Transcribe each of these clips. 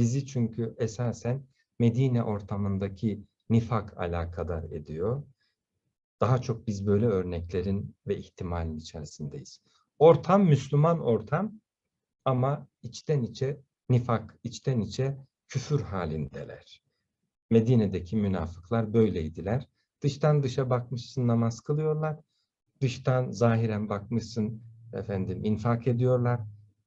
Bizi çünkü esasen Medine ortamındaki nifak alakadar ediyor. Daha çok biz böyle örneklerin ve ihtimalin içerisindeyiz. Ortam Müslüman ortam ama içten içe nifak, içten içe küfür halindeler. Medine'deki münafıklar böyleydiler. Dıştan dışa bakmışsın namaz kılıyorlar. Dıştan zahiren bakmışsın efendim infak ediyorlar.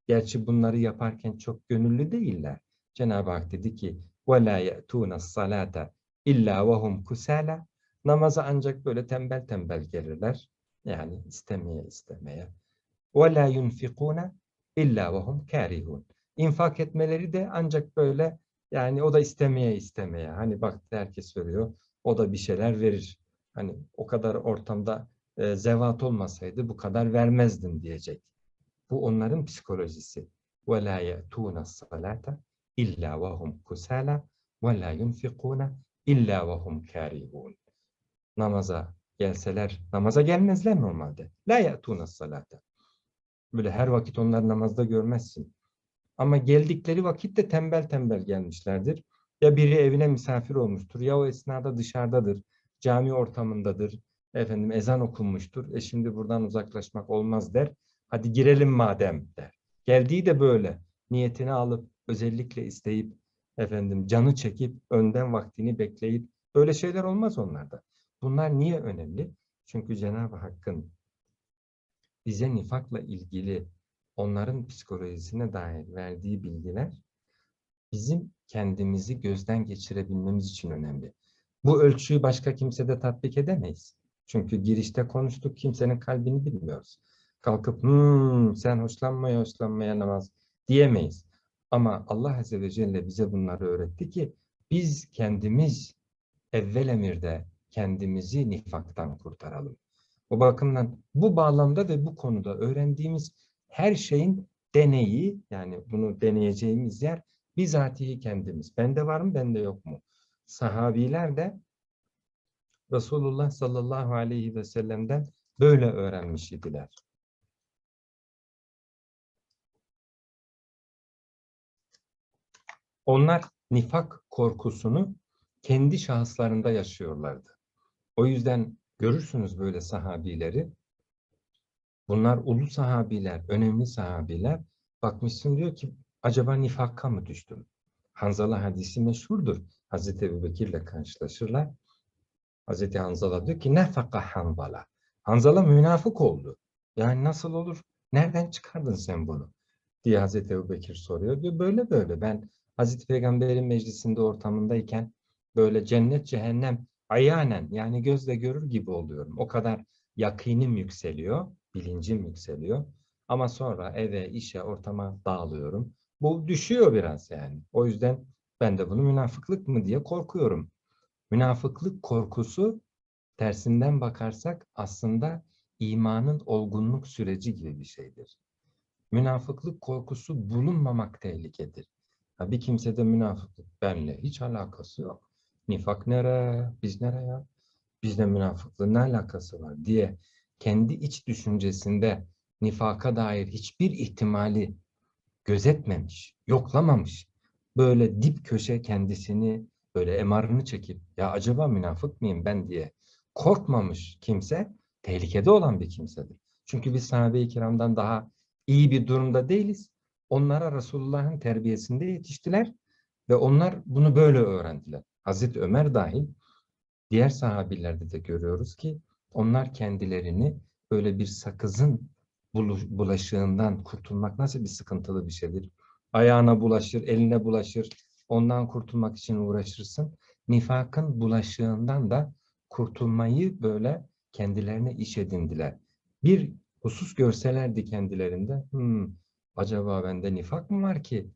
Gerçi bunları yaparken çok gönüllü değiller. Cenab-ı Hak dedi ki وَلَا يَأْتُونَ الصَّلَاةَ اِلَّا وَهُمْ كُسَالَ Namaza ancak böyle tembel tembel gelirler. Yani istemeye istemeye. وَلَا يُنْفِقُونَ اِلَّا وَهُمْ كَارِهُونَ İnfak etmeleri de ancak böyle yani o da istemeye istemeye. Hani bak herkes veriyor. O da bir şeyler verir. Hani o kadar ortamda e, zevat olmasaydı bu kadar vermezdim diyecek. Bu onların psikolojisi. وَلَا يَأْتُونَ الصَّلَاةَ illa ve hum kusala ve la yunfikuna illa ve hum karibun. Namaza gelseler, namaza gelmezler normalde. La ya'tuna salata. Böyle her vakit onları namazda görmezsin. Ama geldikleri vakit de tembel tembel gelmişlerdir. Ya biri evine misafir olmuştur ya o esnada dışarıdadır. Cami ortamındadır. Efendim ezan okunmuştur. E şimdi buradan uzaklaşmak olmaz der. Hadi girelim madem der. Geldiği de böyle. Niyetini alıp özellikle isteyip efendim canı çekip önden vaktini bekleyip böyle şeyler olmaz onlarda. Bunlar niye önemli? Çünkü Cenab-ı Hakk'ın bize nifakla ilgili onların psikolojisine dair verdiği bilgiler bizim kendimizi gözden geçirebilmemiz için önemli. Bu ölçüyü başka kimsede tatbik edemeyiz. Çünkü girişte konuştuk, kimsenin kalbini bilmiyoruz. Kalkıp hmm, sen hoşlanmaya hoşlanmaya namaz diyemeyiz. Ama Allah Azze ve Celle bize bunları öğretti ki biz kendimiz evvel emirde kendimizi nifaktan kurtaralım. O bakımdan bu bağlamda ve bu konuda öğrendiğimiz her şeyin deneyi yani bunu deneyeceğimiz yer bizatihi kendimiz. Bende var mı, bende yok mu? Sahabiler de Resulullah sallallahu aleyhi ve sellem'den böyle öğrenmiş idiler. Onlar nifak korkusunu kendi şahıslarında yaşıyorlardı. O yüzden görürsünüz böyle sahabileri. Bunlar ulu sahabiler, önemli sahabiler. Bakmışsın diyor ki acaba nifakka mı düştüm? Hanzala hadisi meşhurdur. Hazreti Ebubekir'le karşılaşırlar. Hazreti Hanzala diyor ki nefaka Hanzala. Hanzala münafık oldu. Yani nasıl olur? Nereden çıkardın sen bunu? diye Hazreti Ebubekir soruyor. Diyor böyle böyle ben Hazreti Peygamber'in meclisinde ortamındayken böyle cennet cehennem ayanen yani gözle görür gibi oluyorum. O kadar yakinim yükseliyor, bilincim yükseliyor. Ama sonra eve, işe, ortama dağılıyorum. Bu düşüyor biraz yani. O yüzden ben de bunu münafıklık mı diye korkuyorum. Münafıklık korkusu tersinden bakarsak aslında imanın olgunluk süreci gibi bir şeydir. Münafıklık korkusu bulunmamak tehlikedir. Ha, bir kimsede münafıklık benle hiç alakası yok. Nifak nere, biz nereye? Bizde münafıklığın ne alakası var diye kendi iç düşüncesinde nifaka dair hiçbir ihtimali gözetmemiş, yoklamamış. Böyle dip köşe kendisini böyle emarını çekip ya acaba münafık mıyım ben diye korkmamış kimse tehlikede olan bir kimsedir. Çünkü biz sahabe-i kiramdan daha iyi bir durumda değiliz. Onlara Resulullah'ın terbiyesinde yetiştiler ve onlar bunu böyle öğrendiler. Hazreti Ömer dahil diğer sahabilerde de görüyoruz ki onlar kendilerini böyle bir sakızın bulaşığından kurtulmak nasıl bir sıkıntılı bir şeydir. Ayağına bulaşır, eline bulaşır, ondan kurtulmak için uğraşırsın. Nifakın bulaşığından da kurtulmayı böyle kendilerine iş edindiler. Bir husus görselerdi kendilerinde, hmm, acaba bende nifak mı var ki?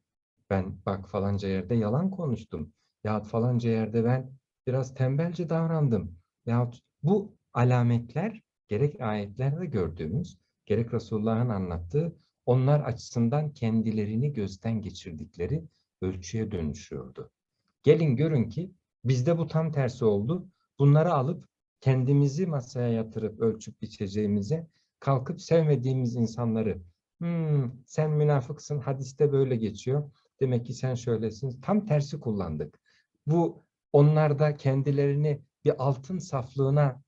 Ben bak falanca yerde yalan konuştum. Yahut falanca yerde ben biraz tembelce davrandım. Yahut bu alametler gerek ayetlerde gördüğümüz, gerek Resulullah'ın anlattığı onlar açısından kendilerini gözden geçirdikleri ölçüye dönüşüyordu. Gelin görün ki bizde bu tam tersi oldu. Bunları alıp kendimizi masaya yatırıp ölçüp biçeceğimize kalkıp sevmediğimiz insanları hmm, sen münafıksın hadiste böyle geçiyor. Demek ki sen şöylesin. Tam tersi kullandık. Bu onlarda kendilerini bir altın saflığına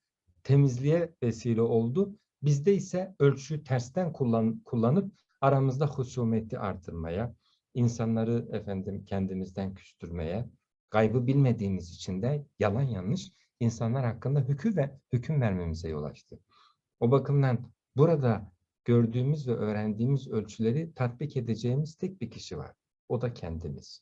temizliğe vesile oldu. Bizde ise ölçüyü tersten kullan, kullanıp aramızda husumeti artırmaya, insanları efendim kendimizden küstürmeye, kaybı bilmediğimiz için de yalan yanlış insanlar hakkında hüküm ve hüküm vermemize yol açtı. O bakımdan burada gördüğümüz ve öğrendiğimiz ölçüleri tatbik edeceğimiz tek bir kişi var. O da kendimiz.